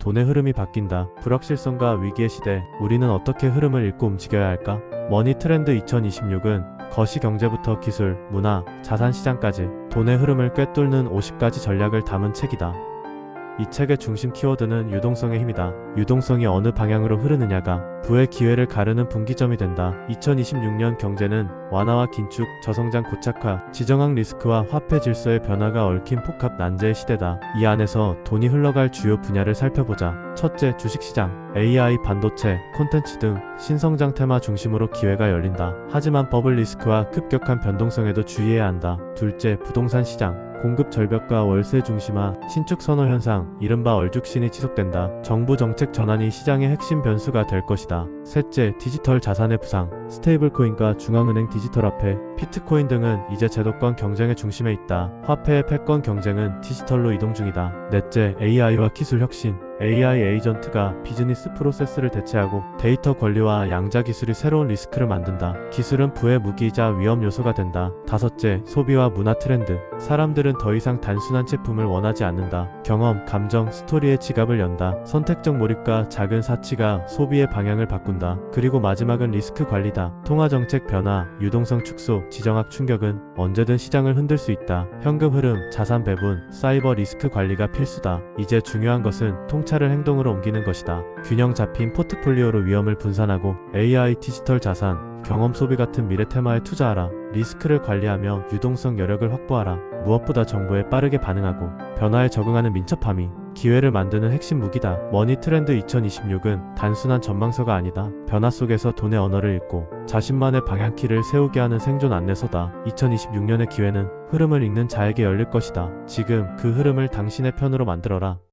돈의 흐름이 바뀐다. 불확실성과 위기의 시대, 우리는 어떻게 흐름을 읽고 움직여야 할까? 머니 트렌드 2026은 거시 경제부터 기술, 문화, 자산 시장까지 돈의 흐름을 꿰뚫는 50가지 전략을 담은 책이다. 이 책의 중심 키워드는 유동성의 힘이다. 유동성이 어느 방향으로 흐르느냐가 부의 기회를 가르는 분기점이 된다. 2026년 경제는 완화와 긴축, 저성장 고착화, 지정학 리스크와 화폐 질서의 변화가 얽힌 복합 난제의 시대다. 이 안에서 돈이 흘러갈 주요 분야를 살펴보자. 첫째, 주식시장, AI, 반도체, 콘텐츠 등 신성장 테마 중심으로 기회가 열린다. 하지만 버블 리스크와 급격한 변동성에도 주의해야 한다. 둘째, 부동산 시장. 공급 절벽과 월세 중심화, 신축 선호 현상, 이른바 얼죽신이 지속된다. 정부 정책 전환이 시장의 핵심 변수가 될 것이다. 셋째, 디지털 자산의 부상. 스테이블 코인과 중앙은행 디지털 화폐, 피트코인 등은 이제 제도권 경쟁의 중심에 있다. 화폐의 패권 경쟁은 디지털로 이동 중이다. 넷째, AI와 기술 혁신. AI 에이전트가 비즈니스 프로세스를 대체하고 데이터 권리와 양자 기술이 새로운 리스크를 만든다. 기술은 부의 무기이자 위험 요소가 된다. 다섯째, 소비와 문화 트렌드. 사람들은 더 이상 단순한 제품을 원하지 않는다. 경험, 감정, 스토리의 지갑을 연다. 선택적 몰입과 작은 사치가 소비의 방향을 바꾼다. 그리고 마지막은 리스크 관리다. 통화 정책 변화, 유동성 축소, 지정학 충격은 언제든 시장을 흔들 수 있다. 현금 흐름, 자산 배분, 사이버 리스크 관리가 필수다. 이제 중요한 것은 통찰을 행동으로 옮기는 것이다. 균형 잡힌 포트폴리오로 위험을 분산하고 AI 디지털 자산, 경험 소비 같은 미래 테마에 투자하라. 리스크를 관리하며 유동성 여력을 확보하라. 무엇보다 정보에 빠르게 반응하고 변화에 적응하는 민첩함이 기회를 만드는 핵심 무기다. 머니 트렌드 2026은 단순한 전망서가 아니다. 변화 속에서 돈의 언어를 읽고 자신만의 방향키를 세우게 하는 생존 안내서다. 2026년의 기회는 흐름을 읽는 자에게 열릴 것이다. 지금 그 흐름을 당신의 편으로 만들어라.